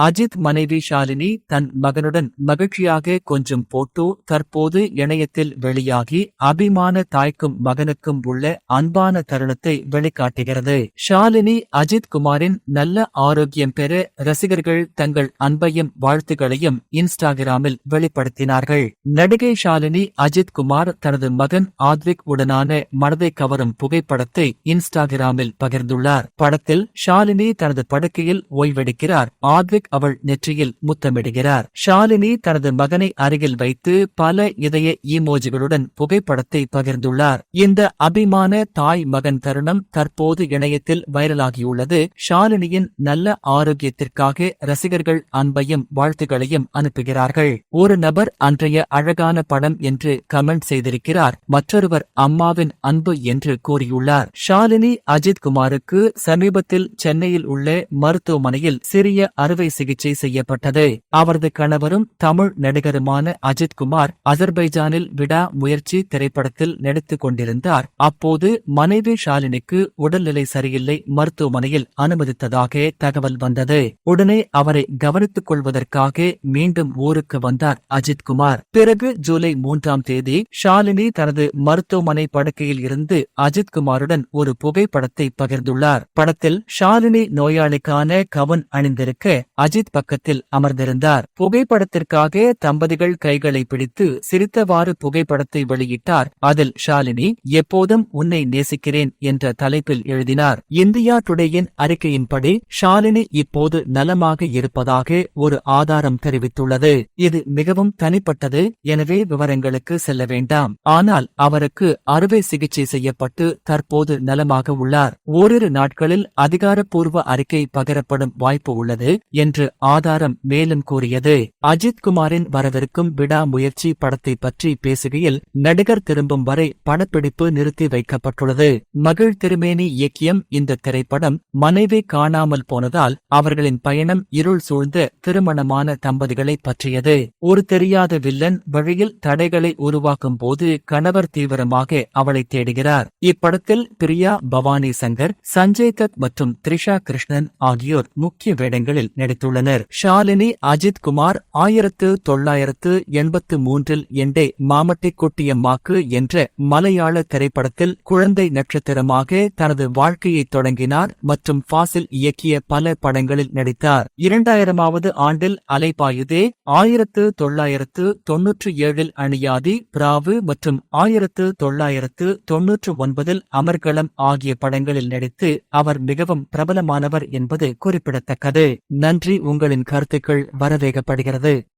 அஜித் மனைவி ஷாலினி தன் மகனுடன் மகிழ்ச்சியாக கொஞ்சம் போட்டோ தற்போது இணையத்தில் வெளியாகி அபிமான தாய்க்கும் மகனுக்கும் உள்ள அன்பான தருணத்தை வெளிக்காட்டுகிறது. ஷாலினி அஜித் குமாரின் நல்ல ஆரோக்கியம் பெற ரசிகர்கள் தங்கள் அன்பையும் வாழ்த்துகளையும் இன்ஸ்டாகிராமில் வெளிப்படுத்தினார்கள். நடிகை ஷாலினி அஜித் குமார் தனது மகன் ஆத்விக் உடனான மனதை கவரும் புகைப்படத்தை இன்ஸ்டாகிராமில் பகிர்ந்துள்ளார். படத்தில் ஷாலினி தனது படுக்கையில் ஓய்வெடுக்கிறார். ஆத்விக் அவள் நெற்றியில் முத்தமிடுகிறார். ஷாலினி தனது மகனை அருகில் வைத்து பல இதய ஈமோஜிகளுடன் புகைப்படத்தை பகிர்ந்துள்ளார். இந்த அபிமான தாய் மகன் தருணம் தற்போது இணையத்தில் வைரலாகியுள்ளது. ஷாலினியின் நல்ல ஆரோக்கியத்திற்காக ரசிகர்கள் அன்பையும் வாழ்த்துகளையும் அனுப்புகிறார்கள். ஒரு நபர் அன்றைய அழகான படம் என்று கமெண்ட் செய்திருக்கிறார். மற்றொருவர் அம்மாவின் அன்பு என்று கூறியுள்ளார். ஷாலினி அஜித் குமாருக்கு சமீபத்தில் சென்னையில் உள்ள மருத்துவமனையில் சிறிய அறுவை சிகிச்சை செய்யப்பட்டது. அவரது கணவரும் தமிழ் நடிகருமான அஜித் குமார் அசர்பைஜானில் விடா முயற்சி திரைப்படத்தில் நடித்துக் கொண்டிருந்தார். அப்போது மனைவி ஷாலினிக்கு உடல்நிலை சரியில்லை மருத்துவமனையில் அனுமதித்ததாக தகவல் வந்தது. உடனே அவரை கவனித்துக் கொள்வதற்காக மீண்டும் ஊருக்கு வந்தார் அஜித்குமார் பிறகு ஜூலை மூன்றாம் தேதி ஷாலினி தனது மருத்துவமனை படுக்கையில் இருந்து அஜித் குமாருடன் ஒரு புகைப்படத்தை பகிர்ந்துள்ளார். படத்தில் ஷாலினி நோயாளிக்கான கவன் அணிந்திருக்க அஜித் பக்கத்தில் அமர்ந்திருந்தார். புகைப்படத்திற்காக தம்பதிகள் கைகளை பிடித்து சிரித்தவாறு புகைப்படத்தை வெளியிட்டார். அதில் ஷாலினி எப்போதும் உன்னை நேசிக்கிறேன் என்ற தலைப்பில் எழுதினார். இந்தியா டுடேயின் அறிக்கையின்படி ஷாலினி இப்போது நலமாக இருப்பதாக ஒரு ஆதாரம் தெரிவித்துள்ளது. இது மிகவும் தனிப்பட்டது. எனவே விவரங்களுக்கு செல்ல வேண்டாம். ஆனால் அவருக்கு அறுவை சிகிச்சை செய்யப்பட்டு தற்போது நலமாக உள்ளார். ஓரிரு நாட்களில் அதிகாரப்பூர்வ அறிக்கை பகிரப்படும் வாய்ப்பு உள்ளது என் ஆதாரம் மேலும் கூறியது. அஜித் குமாரின் வரவிருக்கும் விடாமுயற்சி படத்தை பற்றி பேசுகையில் நடிகர் திரும்பும் வரை படப்பிடிப்பு நிறுத்தி வைக்கப்பட்டுள்ளது. மகிழ் திருமேனி இயக்கியம் இந்த திரைப்படம் மனைவி காணாமல் போனதால் அவர்களின் பயணம் இருள் சூழ்ந்த திருமணமான தம்பதிகளை பற்றியது. ஒரு தெரியாத வில்லன் வழியில் தடைகளை உருவாக்கும் போது கணவர் தீவிரமாக அவளை தேடுகிறார். இப்படத்தில் பிரியா பவானி சங்கர் சஞ்சய் தத் மற்றும் த்ரிஷா கிருஷ்ணன் ஆகியோர் முக்கிய வேடங்களில் நடித்துள்ளனர் ஷாலினி அஜித் குமார் ஆயிரத்து தொள்ளாயிரத்து எண்பத்து மூன்றில் எண்டே மாமட்டி குட்டியம்மாக்கு என்ற மலையாள திரைப்படத்தில் குழந்தை நட்சத்திரமாக தனது வாழ்க்கையை தொடங்கினார் மற்றும் ஃபாசில் இயக்கிய பல படங்களில் நடித்தார். இரண்டாயிரமாவது ஆண்டில் அலைபாயுதே ஆயிரத்து தொள்ளாயிரத்து தொன்னூற்று ஏழில் அணியாதி பிராவு மற்றும் ஆயிரத்து தொள்ளாயிரத்து தொன்னூற்று ஒன்பதில் அமர்கலம் ஆகிய படங்களில் நடித்து அவர் மிகவும் பிரபலமானவர் என்பது குறிப்பிடத்தக்கது. நன்றி. உங்களின் கருத்துக்கள் வரவேகப்படுகிறது